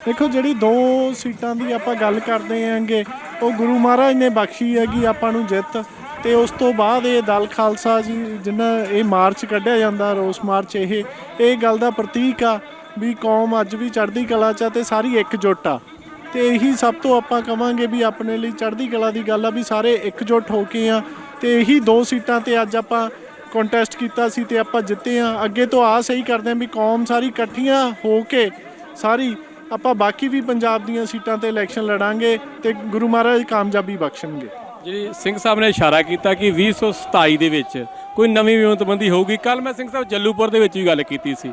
ਦੇਖੋ, ਜਿਹੜੀ ਦੋ ਸੀਟਾਂ ਦੀ ਆਪਾਂ ਗੱਲ ਕਰਦੇ ਆਂਗੇ ਉਹ ਗੁਰੂ ਮਹਾਰਾਜ ਨੇ ਬਖਸ਼ੀ ਹੈਗੀ ਆਪਾਂ ਨੂੰ ਜਿੱਤ, ਤੇ ਉਸ ਤੋਂ ਬਾਅਦ ਇਹ ਦਲ ਖਾਲਸਾ ਜੀ, ਜਿੰਨਾ ਇਹ ਮਾਰਚ ਕੱਢਿਆ ਜਾਂਦਾ, ਰੋਸ ਮਾਰਚ ਇਹ ਇਹ ਗੱਲ ਦਾ ਪ੍ਰਤੀਕ ਆ ਵੀ ਕੌਮ ਅੱਜ ਵੀ ਚੜ੍ਹਦੀ ਕਲਾ ਚ ਆ ਤੇ ਸਾਰੀ ਇਕਜੁੱਟ ਆ। ਤੇ ਇਹੀ ਸਭ ਤੋਂ ਆਪਾਂ ਕਵਾਂਗੇ ਵੀ ਆਪਣੇ ਲਈ ਚੜ੍ਹਦੀ ਕਲਾ ਦੀ ਗੱਲ ਆ ਵੀ ਸਾਰੇ ਇਕਜੁੱਟ ਹੋ ਕੇ ਆ, ਤੇ ਇਹੀ ਦੋ ਸੀਟਾਂ ਤੇ ਅੱਜ ਆਪਾਂ ਕੰਟੈਸਟ ਕੀਤਾ ਸੀ ਤੇ ਆਪਾਂ ਜਿੱਤੇ ਆ। ਅੱਗੇ ਤੋਂ ਆਸ ਇਹੀ ਕਰਦੇ ਆ ਵੀ ਕੌਮ ਸਾਰੀ ਇਕੱਠੀਆਂ ਹੋ ਕੇ ਸਾਰੀ ਆਪਾਂ ਬਾਕੀ ਵੀ ਪੰਜਾਬ ਦੀਆਂ ਸੀਟਾਂ ਤੇ ਇਲੈਕਸ਼ਨ ਲੜਾਂਗੇ ਤੇ ਗੁਰੂ ਮਹਾਰਾਜ ਕਾਮਯਾਬੀ ਬਖਸ਼ਣਗੇ। ਜਿਹੜੀ ਸਿੰਘ ਸਾਹਿਬ ਨੇ ਇਸ਼ਾਰਾ ਕੀਤਾ ਕਿ 2027 ਦੇ ਵਿੱਚ ਕੋਈ ਨਵੀਂ ਵਿਉਂਤਬੰਦੀ ਹੋਊਗੀ। ਕੱਲ ਮੈਂ ਸਿੰਘ ਸਾਹਿਬ ਜੱਲੂਪੁਰ ਦੇ ਵਿੱਚ ਵੀ ਗੱਲ ਕੀਤੀ ਸੀ।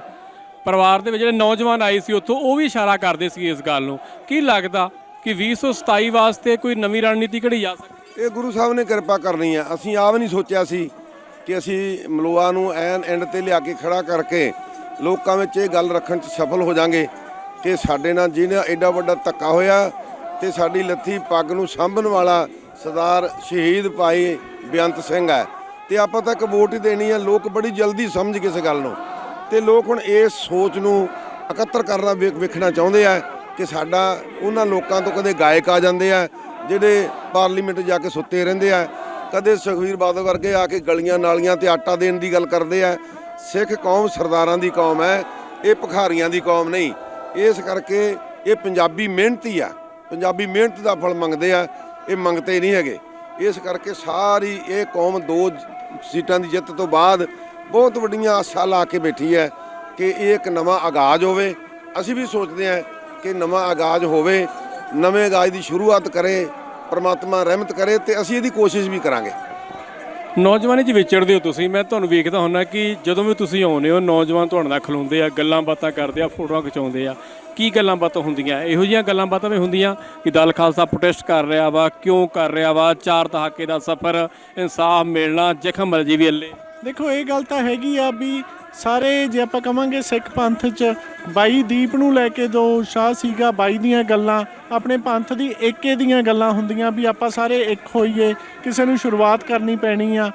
ਪਰਿਵਾਰ ਦੇ ਵਿੱਚ ਜਿਹੜੇ ਨੌਜਵਾਨ ਆਏ ਸੀ ਉੱਥੋਂ ਉਹ ਵੀ ਇਸ਼ਾਰਾ ਕਰਦੇ ਸੀ ਇਸ ਗੱਲ ਨੂੰ। ਕੀ ਲੱਗਦਾ ਕਿ 2027 ਵਾਸਤੇ ਕੋਈ ਨਵੀਂ ਰਣਨੀਤੀ ਘੜੀ ਜਾ ਸਕਦੀ? ਇਹ ਗੁਰੂ ਸਾਹਿਬ ਨੇ ਕਿਰਪਾ ਕਰਨੀ ਆ। ਅਸੀਂ ਆਪ ਨਹੀਂ ਸੋਚਿਆ ਸੀ ਕਿ ਅਸੀਂ ਮਲੋਆ ਨੂੰ ਐਨ ਐਂਡ ਤੇ ਲਿਆ ਕੇ ਖੜਾ ਕਰਕੇ ਲੋਕਾਂ ਵਿੱਚ ਇਹ ਗੱਲ ਰੱਖਣ 'ਚ ਸਫਲ ਹੋ ਜਾਾਂਗੇ। ਕਿ ਸਾਡੇ ਨਾਲ ਜਿਹਨੇ ਐਡਾ ਵੱਡਾ ਧੱਕਾ ਹੋਇਆ ਤੇ ਸਾਡੀ ਲੱਥੀ ਪੱਗ ਨੂੰ ਸਾਂਭਣ ਵਾਲਾ ਸਰਦਾਰ ਸ਼ਹੀਦ ਭਾਈ ਬੇਅੰਤ ਸਿੰਘ ਹੈ। ਤੇ ਆਪਾਂ ਤਾਂ ਇੱਕ ਵੋਟ ਹੀ ਦੇਣੀ ਹੈ ਲੋਕ ਬੜੀ ਜਲਦੀ ਸਮਝ ਗਏ ਇਸ ਗੱਲ ਨੂੰ। ਤੇ ਲੋਕ ਹੁਣ ਇਸ ਸੋਚ ਨੂੰ ਇਕੱਤਰ ਕਰਨਾ ਵੇਖ- ਵੇਖਣਾ ਚਾਹੁੰਦੇ ਆ ਕਿ ਸਾਡਾ, ਉਹਨਾਂ ਲੋਕਾਂ ਤੋਂ ਕਦੇ ਗਾਇਕ ਆ ਜਾਂਦੇ ਆ, ਜਿਹੜੇ ਪਾਰਲੀਮੈਂਟ ਜਾ ਕੇ ਸੁੱਤੇ ਰਹਿੰਦੇ ਆ। ਕਦੇ ਸੁਖਵੀਰ ਬਾਦਲ ਵਰਗੇ ਆ ਕੇ ਗਲੀਆਂ ਨਾਲੀਆਂ ਤੇ ਆਟਾ ਦੇਣ ਦੀ ਗੱਲ ਕਰਦੇ ਆ। ਸਿੱਖ ਕੌਮ ਸਰਦਾਰਾਂ ਦੀ ਕੌਮ ਹੈ, ਇਹ ਭਿਖਾਰੀਆਂ ਦੀ ਕੌਮ ਨਹੀਂ। ਇਸ ਕਰਕੇ ਇਹ ਪੰਜਾਬੀ ਮਿਹਨਤੀ ਆ। ਪੰਜਾਬੀ ਮਿਹਨਤ ਦਾ ਫਲ ਮੰਗਦੇ ਆ, ਇਹ ਮੰਗਤੇ ਨਹੀਂ ਹੈਗੇ। ਇਸ ਕਰਕੇ ਸਾਰੀ ਇਹ ਕੌਮ ਦੋ ਸੀਟਾਂ ਦੀ ਜਿੱਤ ਤੋਂ ਬਾਅਦ ਬਹੁਤ ਵੱਡੀਆਂ ਆਸਾਂ ਲਾ ਕੇ ਬੈਠੀ ਹੈ ਕਿ ਇਹ ਇੱਕ ਨਵਾਂ ਆਗਾਜ਼ ਹੋਵੇ। ਅਸੀਂ ਵੀ ਸੋਚਦੇ ਹਾਂ ਕਿ ਨਵਾਂ ਆਗਾਜ਼ ਹੋਵੇ, ਨਵੇਂ ਆਗਾਜ਼ ਦੀ ਸ਼ੁਰੂਆਤ ਕਰੇ, ਪਰਮਾਤਮਾ ਰਹਿਮਤ ਕਰੇ ਤੇ ਅਸੀਂ ਇਹਦੀ ਕੋਸ਼ਿਸ਼ ਵੀ ਕਰਾਂਗੇ। ਨੌਜਵਾਨੀ 'ਚ ਵਿਚਰਦੇ ਹੋ ਤੁਸੀਂ, ਮੈਂ ਤੁਹਾਨੂੰ ਵੇਖਦਾ ਹੁੰਨਾ ਕਿ ਜਦੋਂ ਵੀ ਤੁਸੀਂ ਆਉਂਦੇ ਹੋ, ਨੌਜਵਾਨ ਤੁਹਾਡੇ ਨਾਲ ਖਲੋਂਦੇ ਆ, ਗੱਲਾਂ ਬਾਤਾਂ ਕਰਦੇ ਆ, ਫੋਟੋਆਂ ਖਿਚਾਉਂਦੇ ਆ, ਕੀ ਗੱਲਾਂ ਬਾਤਾਂ ਹੁੰਦੀਆਂ? ਇਹੋ ਜਿਹੀਆਂ ਗੱਲਾਂ ਬਾਤਾਂ ਵੀ ਹੁੰਦੀਆਂ ਕਿ ਦਲ ਖਾਲਸਾ ਪ੍ਰੋਟੈਸਟ ਕਰ ਰਿਹਾ ਵਾ, ਕਿਉਂ ਕਰ ਰਿਹਾ ਵਾ, ਚਾਰ ਦਹਾਕੇ ਦਾ ਸਫ਼ਰ, ਇਨਸਾਫ ਮਿਲਣਾ, ਜ਼ਖਮ ਮਰਜ਼ੀ ਵੀ ਅੱਲੇ। ਦੇਖੋ, ਇਹ ਗੱਲ ਤਾਂ ਹੈਗੀ ਆ ਵੀ ਸਾਰੇ ਜੇ ਆਪਾਂ ਕਵਾਂਗੇ ਸਿੱਖ ਪੰਥ 'ਚ, ਬਾਈ ਦੀਪ ਨੂੰ ਲੈ ਕੇ ਜੋ ਉਤਸ਼ਾਹ ਸੀਗਾ, ਬਾਈ ਦੀਆਂ ਗੱਲਾਂ, ਆਪਣੇ ਪੰਥ ਦੀ ਏਕੇ ਦੀਆਂ ਗੱਲਾਂ ਹੁੰਦੀਆਂ ਵੀ ਆਪਾਂ ਸਾਰੇ ਇੱਕ ਹੋਈਏ, ਕਿਸੇ ਨੂੰ ਸ਼ੁਰੂਆਤ ਕਰਨੀ ਪੈਣੀ ਆ।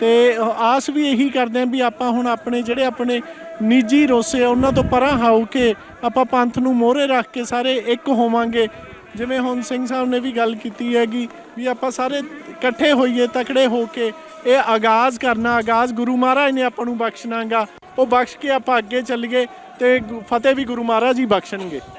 ਤੇ ਆਸ ਵੀ ਇਹੀ ਕਰਦੇ ਆ ਵੀ ਆਪਾਂ ਹੁਣ ਆਪਣੇ ਜਿਹੜੇ ਆਪਣੇ ਨਿੱਜੀ ਰੋਸੇ ਆ, ਉਹਨਾਂ ਤੋਂ ਪਰਾਂ ਹੋ ਕੇ ਆਪਾਂ ਪੰਥ ਨੂੰ ਮੋਹਰੇ ਰੱਖ ਕੇ ਸਾਰੇ ਇੱਕ ਹੋਵਾਂਗੇ। ਜਿਵੇਂ ਹੁਣ ਸਿੰਘ ਸਾਹਿਬ ਨੇ ਵੀ ਗੱਲ ਕੀਤੀ ਹੈਗੀ ਵੀ ਆਪਾਂ ਸਾਰੇ ਇਕੱਠੇ ਹੋਈਏ, ਤਕੜੇ ਹੋ ਕੇ, ਇਹ ਆਗਾਜ਼ ਕਰਨਾ, ਆਗਾਜ਼ ਗੁਰੂ ਮਹਾਰਾਜ ਨੇ ਆਪਾਂ ਨੂੰ ਬਖਸ਼ਣਾਗਾ, ਉਹ ਬਖਸ਼ ਕੇ ਆਪਾਂ ਅੱਗੇ ਚੱਲੀਏ ਤੇ ਗੁ- ਫਤਿਹ ਵੀ ਗੁਰੂ ਮਹਾਰਾਜ ਹੀ ਬਖਸ਼ਣਗੇ।